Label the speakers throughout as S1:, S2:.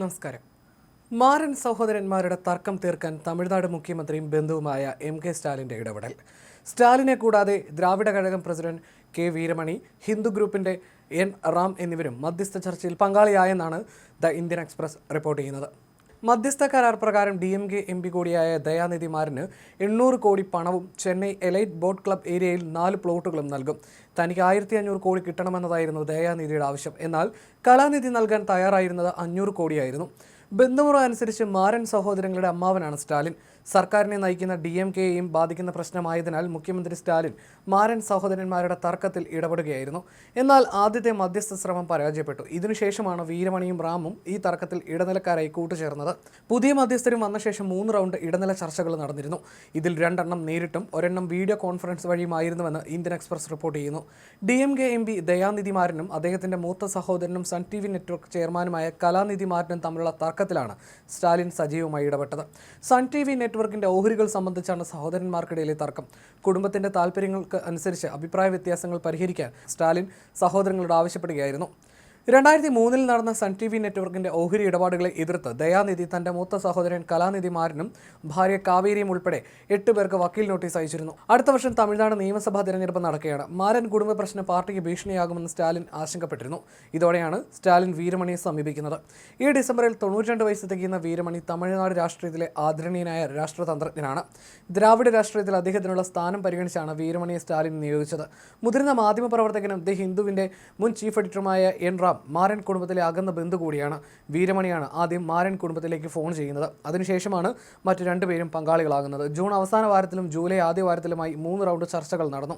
S1: നമസ്കാരം. മാരൻ സഹോദരന്മാരുടെ തർക്കം തീർക്കാൻ തമിഴ്നാട് മുഖ്യമന്ത്രിയും ബന്ധുവുമായ എം കെ സ്റ്റാലിന്റെ ഇടപെടൽ. സ്റ്റാലിനെ കൂടാതെ ദ്രാവിഡ കഴകം പ്രസിഡന്റ് കെ വീരമണി ഹിന്ദു ഗ്രൂപ്പിന്റെ എൻ റാം എന്നിവരും മധ്യസ്ഥ ചർച്ചയിൽ പങ്കാളിയായെന്നാണ് ദ ഇന്ത്യൻ എക്സ്പ്രസ് റിപ്പോർട്ട് ചെയ്യുന്നത്. മധ്യസ്ഥ കരാർ പ്രകാരം D M K M P കൂടിയായ ദയാനിധി മാരന് എണ്ണൂറ് കോടി പണവും ചെന്നൈ എലൈറ്റ് ബോട്ട് ക്ലബ് ഏരിയയിൽ നാല് പ്ലോട്ടുകളും നൽകും. തനിക്ക് ആയിരത്തി അഞ്ഞൂറ് കോടി കിട്ടണമെന്നതായിരുന്നു ദയാനിധിയുടെ ആവശ്യം. എന്നാൽ കലാനിധി നൽകാൻ തയ്യാറായിരുന്നത് അഞ്ഞൂറ് കോടിയായിരുന്നു. ബന്ധുമുറ അനുസരിച്ച് മാരൻ സഹോദരങ്ങളുടെ അമ്മാവനാണ് സ്റ്റാലിൻ. സർക്കാരിനെ നയിക്കുന്ന ഡി എം കെയെയും ബാധിക്കുന്ന പ്രശ്നമായതിനാൽ മുഖ്യമന്ത്രി സ്റ്റാലിൻ മാരൻ സഹോദരന്മാരുടെ തർക്കത്തിൽ ഇടപെടുകയായിരുന്നു. എന്നാൽ ആദ്യത്തെ മധ്യസ്ഥ ശ്രമം പരാജയപ്പെട്ടു. ഇതിനുശേഷമാണ് വീരമണിയും റാമും ഈ തർക്കത്തിൽ ഇടനിലക്കാരായി കൂട്ടുചേർന്നത്. പുതിയ മധ്യസ്ഥരും വന്ന ശേഷം മൂന്ന് റൗണ്ട് ഇടനില ചർച്ചകൾ നടന്നിരുന്നു. ഇതിൽ രണ്ടെണ്ണം നേരിട്ടും ഒരെണ്ണം വീഡിയോ കോൺഫറൻസ് വഴിയുമായിരുന്നുവെന്ന് ഇന്ത്യൻ എക്സ്പ്രസ് റിപ്പോർട്ട് ചെയ്യുന്നു. D M K M P Dayanidhi മാരനും അദ്ദേഹത്തിന്റെ മൂത്ത സഹോദരനും സൺ ടി വി നെറ്റ്വർക്ക് ചെയർമാനുമായ കലാനിധി മാരനും തമ്മിലുള്ള തർക്കത്തിലാണ് സ്റ്റാലിൻ സജീവമായി ഇടപെട്ടത്. സൺ ടി വി നെറ്റ്വർക്കിന്റെ ഓഹരികൾ സംബന്ധിച്ചാണ് സഹോദരന്മാർക്കിടയിലെ തർക്കം. കുടുംബത്തിന്റെ താല്പര്യങ്ങൾക്ക് അനുസരിച്ച് അഭിപ്രായ വ്യത്യാസങ്ങൾ പരിഹരിക്കാൻ സ്റ്റാലിൻ സഹോദരങ്ങളോട് ആവശ്യപ്പെടുകയായിരുന്നു. രണ്ടായിരത്തി മൂന്നിൽ നടന്ന സൺ ടി വി നെറ്റ്വർക്കിന്റെ ഓഹരി ഇടപാടുകളെ എതിർത്ത് ദയാനിധി തന്റെ മൂത്ത സഹോദരൻ കലാനിധി മാരനും ഭാര്യ കാവേരിയും ഉൾപ്പെടെ എട്ട് പേർക്ക് വക്കീൽ നോട്ടീസ് അയച്ചിരുന്നു. അടുത്ത വർഷം തമിഴ്നാട് നിയമസഭാ തിരഞ്ഞെടുപ്പ് നടക്കുകയാണ്. മാരൻ കുടുംബ പ്രശ്നം പാർട്ടിക്ക് ഭീഷണിയാകുമെന്ന് സ്റ്റാലിൻ ആശങ്കപ്പെട്ടിരുന്നു. ഇതോടെയാണ് സ്റ്റാലിൻ വീരമണിയെ സമീപിക്കുന്നത്. ഈ ഡിസംബറിൽ തൊണ്ണൂറ്റിരണ്ട് വയസ്സ് തികയുന്ന വീരമണി തമിഴ്നാട് രാഷ്ട്രീയത്തിലെ ആദരണീയനായ രാഷ്ട്രതന്ത്രജ്ഞനാണ്. ദ്രാവിഡ രാഷ്ട്രീയത്തിൽ അദ്ദേഹത്തിനുള്ള സ്ഥാനം പരിഗണിച്ചാണ് വീരമണിയെ സ്റ്റാലിൻ നിയോഗിച്ചത്. മുതിർന്ന മാധ്യമപ്രവർത്തകനും ദി ഹിന്ദുവിന്റെ മുൻ ചീഫ് എഡിറ്ററുമായ എൻ മാരൻ കുടുംബത്തിലെ അകന്ന ബന്ധു കൂടിയാണ് വീരമണിയാണ് ആദ്യം മാരൻ കുടുംബത്തിലേക്ക് ഫോൺ ചെയ്യുന്നത്. അതിനുശേഷമാണ് മറ്റു രണ്ടുപേരും പങ്കാളികളാകുന്നത്. ജൂൺ അവസാന വാരത്തിലും ജൂലൈ ആദ്യ വാരത്തിലുമായി മൂന്ന് റൗണ്ട് ചർച്ചകൾ നടന്നു.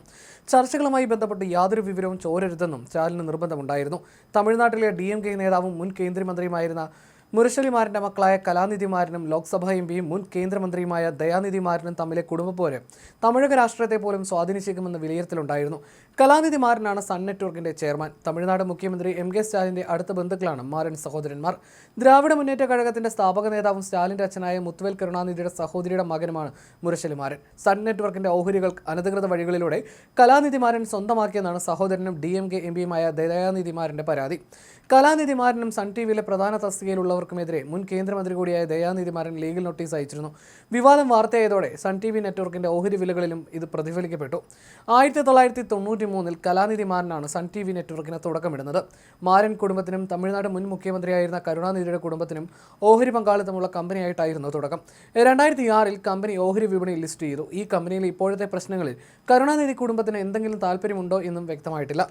S1: ചർച്ചകളുമായി ബന്ധപ്പെട്ട് യാതൊരു വിവരവും ചോരരുതെന്നും സ്റ്റാലിന് നിർബന്ധമുണ്ടായിരുന്നു. തമിഴ്നാട്ടിലെ ഡി നേതാവും മുൻ കേന്ദ്രമന്ത്രിയുമായിരുന്ന മുരശലിമാരന്റെ മക്കളായ കലാനിധിമാരനും ലോക്സഭാ എം പിയും മുൻ കേന്ദ്രമന്ത്രിയുമായ ദയാനിധിമാരനും തമ്മിലെ കുടുംബപ്പോര് തമിഴക രാഷ്ട്രീയത്തെ പോലും സ്വാധീനിച്ചേക്കുമെന്ന വിലയിരുത്തലുണ്ടായിരുന്നു. കലാനിധിമാരനാണ് സൺ നെറ്റ്വർക്കിന്റെ ചെയർമാൻ. തമിഴ്നാട് മുഖ്യമന്ത്രി എം കെ സ്റ്റാലിന്റെ അടുത്ത ബന്ധുക്കളാണ് മാരൻ സഹോദരന്മാർ. ദ്രാവിഡ മുന്നേറ്റ കഴകത്തിന്റെ സ്ഥാപക നേതാവും സ്റ്റാലിന്റെ അച്ഛനായ മുത്തുവേൽ കരുണാനിധിയുടെ സഹോദരിയുടെ മകനുമാണ് മുരശലിമാരൻ സൺ നെറ്റ്വർക്കിന്റെ ഓഹരികൾ അനധികൃത വഴികളിലൂടെ കലാനിധിമാരൻ സ്വന്തമാക്കിയെന്നാണ് സഹോദരനും ഡി എം കെ എം പിയുമായ ദയാനിധിമാരന്റെ പരാതി. കലാനിധിമാരനും സൺ ടി വിയിലെ പ്രധാന തസ്തികയിലുള്ളവർക്കുമെതിരെ മുൻ കേന്ദ്രമന്ത്രി കൂടിയായ ദയാനിധി മാരൻ ലീഗൽ നോട്ടീസ് അയച്ചിരുന്നു. വിവാദം വാർത്തയായതോടെ സൺ ടി വി നെറ്റ്വർക്കിന്റെ ഓഹരി വിലകളിലും ഇത് പ്രതിഫലിക്കപ്പെട്ടു. ആയിരത്തി തൊള്ളായിരത്തി തൊണ്ണൂറ്റി മൂന്നിൽ കലാനിധി മാരനാണ് സൺ ടി വി നെറ്റ്വർക്കിന് തുടക്കമിടുന്നത്. മാരൻ കുടുംബത്തിനും തമിഴ്നാട് മുൻ മുഖ്യമന്ത്രിയായിരുന്ന കരുണാനിധിയുടെ കുടുംബത്തിനും ഓഹരി പങ്കാളിത്തമുള്ള കമ്പനിയായിട്ടായിരുന്നു തുടക്കം. രണ്ടായിരത്തി ആറിൽ കമ്പനി ഓഹരി വിപണിയിൽ ലിസ്റ്റ് ചെയ്തു. ഈ കമ്പനിയിലെ ഇപ്പോഴത്തെ പ്രശ്നങ്ങളിൽ കരുണാനിധി കുടുംബത്തിന് എന്തെങ്കിലും താല്പര്യമുണ്ടോ എന്നും വ്യക്തമായിട്ടില്ല.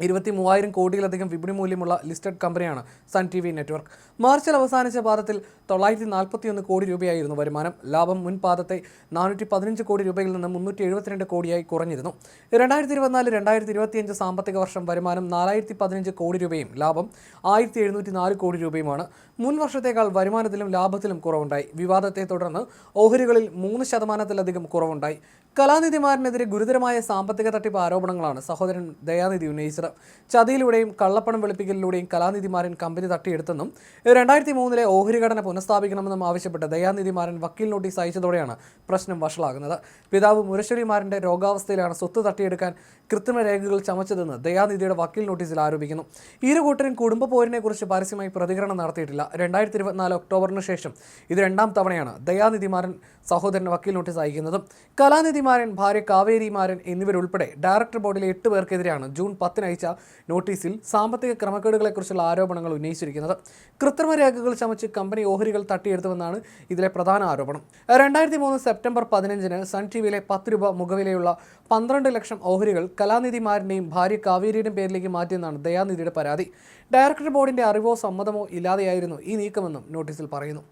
S1: ഇരുപത്തി മൂവായിരം കോടിയിലധികം വിപണി മൂല്യമുള്ള ലിസ്റ്റഡ് കമ്പനിയാണ് സൺ ടി വി നെറ്റ്വർക്ക്. മാർച്ചിൽ അവസാനിച്ച പാദത്തിൽ തൊള്ളായിരത്തി നാൽപ്പത്തിയൊന്ന് കോടി രൂപയായിരുന്നു വരുമാനം. ലാഭം മുൻപാദത്തെ നാനൂറ്റി പതിനഞ്ച് കോടി രൂപയിൽ നിന്ന് മുന്നൂറ്റി എഴുപത്തിരണ്ട് കോടിയായി കുറഞ്ഞിരുന്നു. രണ്ടായിരത്തി ഇരുപത്തിനാല് രണ്ടായിരത്തി ഇരുപത്തിയഞ്ച് സാമ്പത്തിക വർഷം വരുമാനം നാലായിരത്തി പതിനഞ്ച് കോടി രൂപയും ലാഭം ആയിരത്തി എഴുന്നൂറ്റി നാല് കോടി രൂപയുമാണ്. മുൻ വർഷത്തേക്കാൾ വരുമാനത്തിലും ലാഭത്തിലും കുറവുണ്ടായി. വിവാദത്തെ തുടർന്ന് ഓഹരികളിൽ മൂന്ന് ശതമാനത്തിലധികം കുറവുണ്ടായി. കലാനിധിമാരനെതിരെ ഗുരുതരമായ സാമ്പത്തിക തട്ടിപ്പ് ആരോപണങ്ങളാണ് സഹോദരൻ ദയാനിധി ഉന്നയിച്ചത്. ചതിയിലൂടെയും കള്ളപ്പണം വെളുപ്പിക്കലിലൂടെയും കലാനിധിമാരൻ കമ്പനി തട്ടിയെടുത്തെന്നും രണ്ടായിരത്തി മൂന്നിലെ ഓഹരി ഘടന പുനഃസ്ഥാപിക്കണമെന്നും ആവശ്യപ്പെട്ട് ദയാനിധിമാരൻ വക്കീൽ നോട്ടീസ് അയച്ചതോടെയാണ് പ്രശ്നം വഷളാകുന്നത്. പിതാവ് മുരശ്വരിമാരന്റെ രോഗാവസ്ഥയിലാണ് സ്വത്ത് തട്ടിയെടുക്കാൻ കൃത്രിമ രേഖകൾ ചമച്ചതെന്ന് ദയാനിധിയുടെ വക്കീൽ നോട്ടീസിൽ ആരോപിക്കുന്നു. ഇരു കൂട്ടരും കുടുംബ പോരിനെക്കുറിച്ച് പരസ്യമായി പ്രതികരണം നടത്തിയിട്ടില്ല. രണ്ടായിരത്തി ഇരുപത്തിനാല് ഒക്ടോബറിന് ശേഷം ഇത് രണ്ടാം തവണയാണ് ദയാനിധിമാരൻ സഹോദരൻ വക്കീൽ നോട്ടീസ് അയക്കുന്നതും. കലാനിധിമാരൻ ഭാര്യ കാവേരി കാവേരിമാരൻ എന്നിവരുൾപ്പെടെ ഡയറക്ടർ ബോർഡിലെ എട്ട് പേർക്കെതിരെയാണ് ജൂൺ പത്തിന് അയച്ച നോട്ടീസിൽ സാമ്പത്തിക ക്രമക്കേടുകളെക്കുറിച്ചുള്ള ആരോപണങ്ങൾ ഉന്നയിച്ചിരിക്കുന്നത്. കൃത്രിമ രേഖകൾ ചമച്ച് കമ്പനി ഓഹരികൾ തട്ടിയെടുത്തുവെന്നാണ് ഇതിലെ പ്രധാന ആരോപണം. രണ്ടായിരത്തി മൂന്ന് സെപ്റ്റംബർ പതിനഞ്ചിന് സൺ ടി വിയിലെ പത്ത് രൂപ മുഖവിലയുള്ള പന്ത്രണ്ട് ലക്ഷം ഓഹരികൾ കലാനിധിമാരന്റെയും ഭാര്യ കാവേരിയുടെയും പേരിലേക്ക് മാറ്റിയെന്നാണ് ദയാനിധിയുടെ പരാതി. ഡയറക്ടർ ബോർഡിന്റെ അറിവോ സമ്മതമോ ഇല്ലാതെയായിരുന്നു ഈ നീക്കമെന്നും നോട്ടീസിൽ പറയുന്നു.